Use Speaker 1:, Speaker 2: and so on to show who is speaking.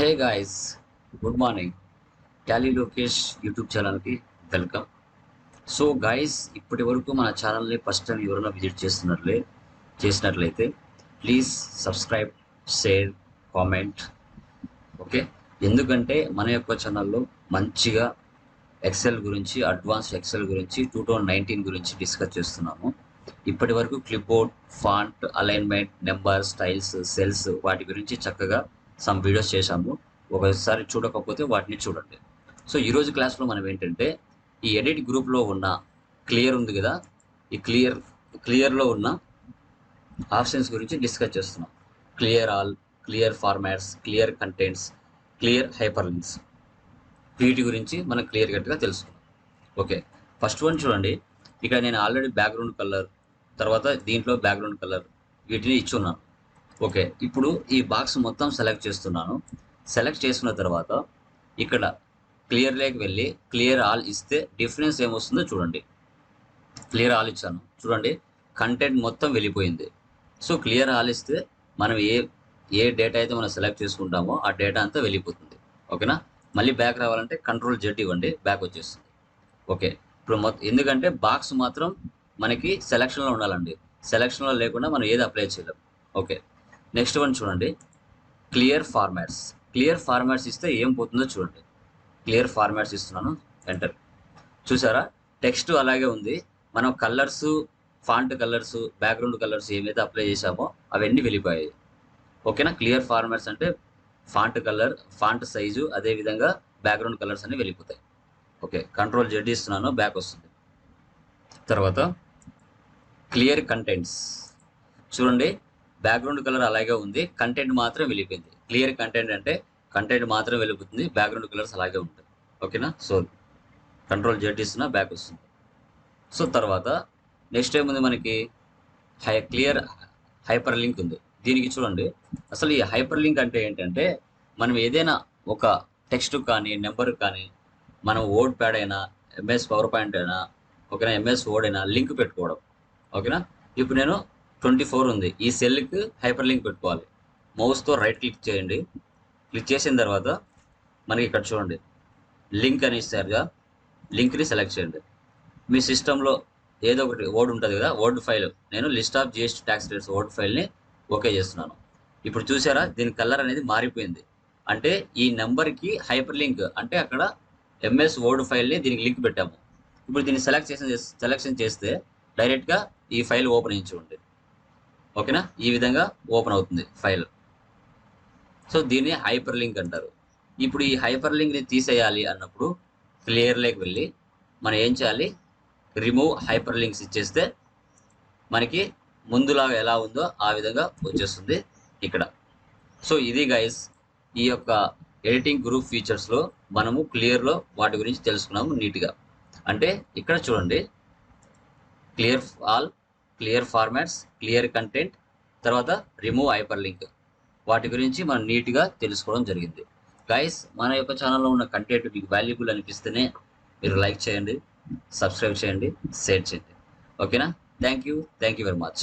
Speaker 1: Hey guys good morning. Tally Lokesh YouTube ఛానల్కి welcome. So guys ఇప్పటి వరకు మన ఛానల్ని ఫస్ట్ టైం ఎవరైనా విజిట్ చేస్తున్నట్లే చేసినట్లయితే please subscribe share comment. Okay? ఎందుకంటే మన యొక్క ఛానల్లో మంచిగా ఎక్సెల్ గురించి అడ్వాన్స్ ఎక్సెల్ గురించి టూ థౌజండ్ నైన్టీన్ గురించి డిస్కస్ చేస్తున్నాము. ఇప్పటి వరకు clipboard font alignment number styles cells వాటి గురించి చక్కగా సమ్ వీడియోస్ చేశాము. ఒకసారి చూడకపోతే వాటిని చూడండి. సో ఈరోజు క్లాస్లో మనం ఏంటంటే ఈ ఎడిట్ గ్రూప్లో ఉన్న క్లియర్ ఉంది కదా? ఈ క్లియర్ క్లియర్లో ఉన్న ఆప్షన్స్ గురించి డిస్కస్ చేస్తున్నాం. Clear all clear formats clear contents clear hyperlinks వీటి గురించి మనం క్లియర్ కట్గా తెలుసుకున్నాం ఓకే. ఫస్ట్ వన్ చూడండి. ఇక్కడ నేను ఆల్రెడీ బ్యాక్గ్రౌండ్ కలర్ తర్వాత దీంట్లో బ్యాక్గ్రౌండ్ కలర్ వీటిని ఇచ్చున్నాను. ఓకే ఇప్పుడు ఈ బాక్స్ మొత్తం సెలెక్ట్ చేస్తున్నాను. సెలెక్ట్ చేసుకున్న తర్వాత ఇక్కడ క్లియర్ లేక్ వెళ్ళి క్లియర్ ఆల్ ఇస్తే డిఫరెన్స్ ఏమొస్తుందో చూడండి. క్లియర్ ఆల్ ఇచ్చాను. చూడండి కంటెంట్ మొత్తం వెళ్ళిపోయింది. సో క్లియర్ ఆల్ ఇస్తే మనం ఏ ఏ డేటా అయితే మనం సెలెక్ట్ చేసుకుంటామో ఆ డేటా అంతా వెళ్ళిపోతుంది. ఓకేనా? మళ్ళీ బ్యాక్ రావాలంటే కంట్రోల్ జెడ్ ఇవ్వండి బ్యాక్ వచ్చేస్తుంది. ఓకే ఇప్పుడు మొత్తం ఎందుకంటే బాక్స్ మాత్రం మనకి సెలక్షన్లో ఉండాలండి. సెలక్షన్లో లేకుండా మనం ఏది అప్లై చేయలేం. ఓకే. నెక్స్ట్ వన్ చూడండి. Clear formats. క్లియర్ ఫార్మాట్స్ ఇస్తే ఏం పోతుందో చూడండి. క్లియర్ ఫార్మాట్స్ ఇస్తున్నాను. ఎంటర్ చూసారా? టెక్స్ట్ అలాగే ఉంది. మనం colours font colours background colours ఏమైతే అప్లై చేసామో అవన్నీ వెళ్ళిపోయాయి. ఓకేనా? క్లియర్ ఫార్మాట్స్ అంటే ఫాంట్ కలర్ ఫాంట్ సైజు అదేవిధంగా బ్యాక్గ్రౌండ్ కలర్స్ అన్ని వెళ్ళిపోతాయి. ఓకే కంట్రోల్ జెడ్ ఇస్తున్నాను బ్యాక్ వస్తుంది. తర్వాత క్లియర్ కంటెంట్స్ చూడండి. బ్యాక్గ్రౌండ్ కలర్ అలాగే ఉంది. కంటెంట్ మాత్రం వెళ్ళిపోయింది. క్లియర్ కంటెంట్ అంటే కంటెంట్ మాత్రం వెళ్ళిపోతుంది. బ్యాక్గ్రౌండ్ కలర్స్ అలాగే ఉంటుంది ఓకేనా సో కంట్రోల్ జెట్ ఇస్తున్నా బ్యాక్ వస్తుంది. సో తర్వాత నెక్స్ట్ ఏముంది మనకి? హై క్లియర్ హైపర్ లింక్ ఉంది. దీనికి చూడండి. అసలు ఈ హైపర్ లింక్ అంటే ఏంటంటే మనం ఏదైనా ఒక టెక్స్ట్ కానీ నెంబర్ కానీ మనం వర్డ్ ప్యాడ్ అయినా ఎంఎస్ పవర్ పాయింట్ అయినా ఓకేనా ఎంఎస్ వర్డ్ అయినా లింక్ పెట్టుకోవడం. ఓకేనా ఇప్పుడు నేను ట్వంటీ ఫోర్ ఉంది. ఈ సెల్కి హైపర్ లింక్ పెట్టుకోవాలి. మౌస్తో రైట్ క్లిక్ చేయండి. క్లిక్ చేసిన తర్వాత మనకి ఇక్కడ చూడండి. లింక్ అని ఇస్తారుగా లింక్ని సెలెక్ట్ చేయండి. మీ సిస్టంలో ఏదో ఒకటి ఓడ్ ఉంటుంది కదా వర్డ్ ఫైల్. నేను list of GST tax rates Word ఫైల్ని ఓకే చేస్తున్నాను. ఇప్పుడు చూసారా దీని కలర్ అనేది మారిపోయింది. అంటే ఈ నెంబర్కి హైపర్ లింక్ అంటే అక్కడ ఎంఎస్ వర్డ్ ఫైల్ని దీనికి లింక్ పెట్టాము. ఇప్పుడు దీన్ని సెలెక్ట్ చేసిన సెలెక్షన్ చేస్తే డైరెక్ట్గా ఈ ఫైల్ ఓపెన్ చేయించుకోండి ఓకేనా? ఈ విధంగా ఓపెన్ అవుతుంది ఫైల్. సో దీన్ని హైపర్ లింక్ అంటారు. ఇప్పుడు ఈ హైపర్ లింక్ని తీసేయాలి అన్నప్పుడు క్లియర్లోకి వెళ్ళి మనం ఏం చేయాలి? రిమూవ్ హైపర్ లింక్స్ ఇచ్చేస్తే మనకి ముందులాగా ఎలా ఉందో ఆ విధంగా వచ్చేస్తుంది ఇక్కడ. సో ఇది గైస్ ఈ యొక్క ఎడిటింగ్ గ్రూప్ ఫీచర్స్లో మనము క్లియర్లో వాటి గురించి తెలుసుకున్నాము నీట్గా. అంటే ఇక్కడ చూడండి clear all clear formats clear content తర్వాత రిమూవ్ హైపర్ లింక్ వాటి గురించి మనం నీట్గా తెలుసుకోవడం జరిగింది. గైస్ మన యొక్క ఛానల్లో ఉన్న కంటెంట్ మీకు వాల్యుబుల్ అనిపిస్తేనే మీరు లైక్ చేయండి సబ్స్క్రైబ్ చేయండి షేర్ చేయండి. ఓకేనా? Thank you thank you very much